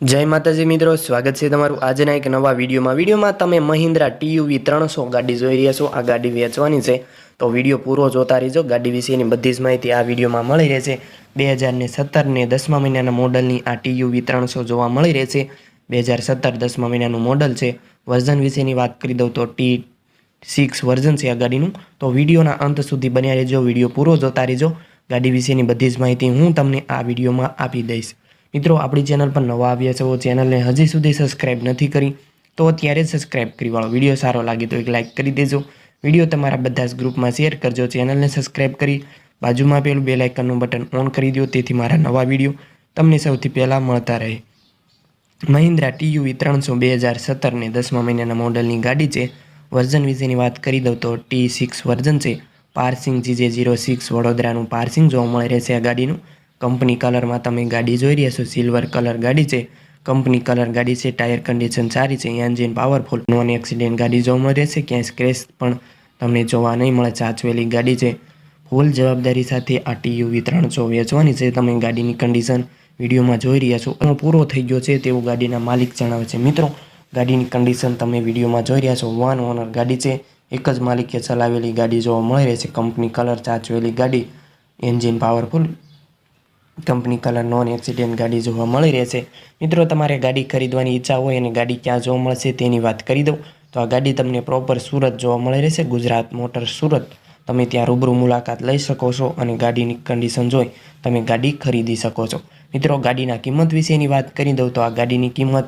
જય માતાજી મિત્રો, સ્વાગત છે તમારું આજના એક નવા વિડીયોમાં. વિડીયોમાં તમે મહિન્દ્રા ટીયુવી ત્રણસો ગાડી જોઈ રહ્યા છો. આ ગાડી વેચવાની છે. તો વીડિયો પૂરો જોતા રહીજો. ગાડી વિશેની બધી જ માહિતી આ વિડીયોમાં મળી રહેશે. બે હજારને સત્તરને દસમા મહિનાના મોડલની આ ટીયુવી ત્રણસો જોવા મળી રહેશે. બે હજાર સત્તર દસમા મહિનાનું મોડલ છે. વર્ઝન વિશેની વાત કરી દઉં તો ટી સિક્સ વર્ઝન છે આ ગાડીનું. તો વિડીયોના અંત સુધી બન્યા રહેજો. વીડિયો પૂરો જોતા રહેજો. ગાડી વિશેની બધી જ માહિતી હું તમને આ વિડીયોમાં આપી દઈશ. મિત્રો, આપણી ચેનલ પર નવા આવ્યા છો ચેનલને હજી સુધી સબસ્ક્રાઈબ નથી કરી, તો અત્યારે સબસ્ક્રાઈબ કરી વાળો. વીડિયો સારો લાગે તો એક લાઇક કરી દેજો. વીડિયો તમારા બધા જ ગ્રુપમાં શેર કરજો. ચેનલને સબસ્ક્રાઈબ કરી બાજુમાં પેલું બે લાઇકનનું બટન ઓન કરી દો, તેથી મારા નવા વીડિયો તમને સૌથી પહેલાં મળતા રહે. મહિન્દ્રા ટીયુવી ત્રણસો બે હજાર સત્તરને દસમા મહિનાના મોડલની ગાડી છે. વર્ઝન વિશેની વાત કરી દઉં તો ટી સિક્સ વર્ઝન છે. પાર્સિંગ જીજે જીરો સિક્સ વડોદરાનું પાર્સિંગ જોવા મળી રહેશે આ ગાડીનું. કંપની કલરમાં તમે ગાડી જોઈ રહ્યા છો, સિલ્વર કલર ગાડી છે. કંપની કલર ગાડી છે, ટાયર કન્ડિશન સારી છે, એન્જિન પાવરફુલ. નોન એક્સિડન્ટ ગાડી જોવા મળે રહેશે ક્યાંય સ્ક્રેચ પણ તમને જોવા નહીં મળે, સાચવેલી ગાડી છે. ફૂલ જવાબદારી સાથે આ ટીયુવી ત્રણસો વેચવાની છે, તમે ગાડીની કન્ડિશન વિડીયોમાં જોઈ રહ્યા છો. એનો પૂરો થઈ ગયો છે તેવું ગાડીના માલિક જણાવે છે. મિત્રો, ગાડીની કન્ડિશન તમે વિડીયોમાં જોઈ રહ્યા છો. વન ઓનર ગાડી છે. એક જ માલિકે ચલાવેલી ગાડી જોવા મળી રહેશે કંપની કલર સાચવેલી ગાડી. Engine powerful. Company colour non accident ગાડી જોવા મળી રહેશે. મિત્રો, તમારે ગાડી ખરીદવાની ઈચ્છા હોય અને ગાડી ક્યાં જોવા મળશે તેની વાત કરી દઉં. તો આ ગાડી તમને પ્રોપર સુરત જોવા મળી રહેશે. ગુજરાત મોટર સુરત. તમે ત્યાં રૂબરૂ મુલાકાત લઈ શકો છો અને ગાડીની કન્ડિશન જોઈ તમે ગાડી ખરીદી શકો છો. મિત્રો, ગાડીના કિંમત વિશેની વાત કરી દઉં તો આ ગાડીની કિંમત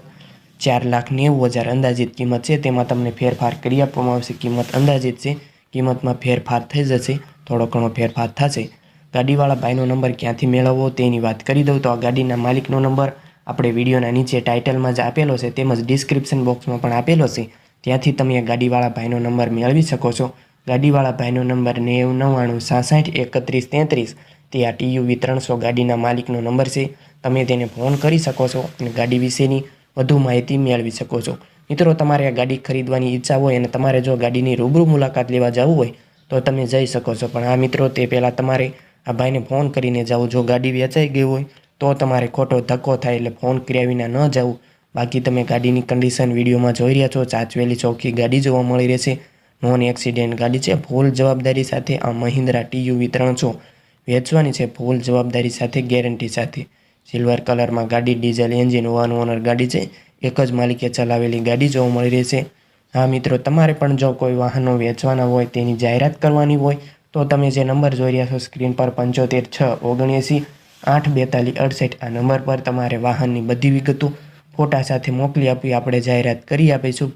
ચાર લાખ નેવું હજાર અંદાજિત કિંમત છે. તેમાં તમને ફેરફાર કરી આપવામાં આવશે. કિંમત અંદાજિત છે. કિંમતમાં ફેરફાર થઈ જશે. થોડો ઘણો ફેરફાર થશે. ગાડીવાળા ભાઈનો નંબર ક્યાંથી મેળવવો તેની વાત કરી દઉં. તો આ ગાડીના માલિકનો નંબર આપણે વિડીયોના નીચે ટાઇટલમાં જ આપેલો છે, તેમજ ડિસ્ક્રિપ્શન બોક્સમાં પણ આપેલો છે. ત્યાંથી તમે ગાડીવાળા ભાઈનો નંબર મેળવી શકો છો. ગાડીવાળા ભાઈનો નંબર નેવું નવ્વાણું સાસઠ એકત્રીસ તેત્રીસ. તે આ ટીયુવી ત્રણસો ગાડીના માલિકનો નંબર છે. તમે તેને ફોન કરી શકો છો અને ગાડી વિશેની વધુ માહિતી મેળવી શકો છો. મિત્રો, તમારે આ ગાડી ખરીદવાની ઈચ્છા હોય અને તમારે જો ગાડીની રૂબરૂ મુલાકાત લેવા જવું હોય, તો તમે જઈ શકો છો. પણ આ મિત્રો, તે પહેલાં તમારે આ ભાઈને ફોન કરીને જાઓ જો ગાડી વેચાઈ ગઈ હોય, તો તમારે ખોટો ધક્કો થાય એટલે ફોન કર્યા વિના ન જવું બાકી તમે ગાડીની કન્ડિશન વિડીયોમાં જોઈ રહ્યા છો, ચાચવેલી ચોખ્ખી ગાડી જોવા મળી રહેશે. નોન એક્સિડન્ટ ગાડી છે ફૂલ જવાબદારી સાથે આ મહિન્દ્રા ટીયુવી ત્રણસો વેચવાની છે ફૂલ જવાબદારી સાથે ગેરંટી સાથે. સિલ્વર કલરમાં ગાડી ડીઝલ એન્જિન વન ઓનર ગાડી છે. એક જ માલિકે ચલાવેલી ગાડી જોવા મળી રહેશે. હા મિત્રો, તમારે પણ જો કોઈ વાહનો વેચવાના હોય, તેની જાહેરાત કરવાની હોય તો તમે જે નંબર જોઈ રહ્યા છો, સ્ક્રીન પર પંચોતેર છ ઓગણએંસી આઠ બેતાલીસ અડસઠ, આ નંબર પર તમારે વાહનની બધી વિગતો ફોટા સાથે મોકલી આપી આપણે જાહેરાત કરી આપીશું.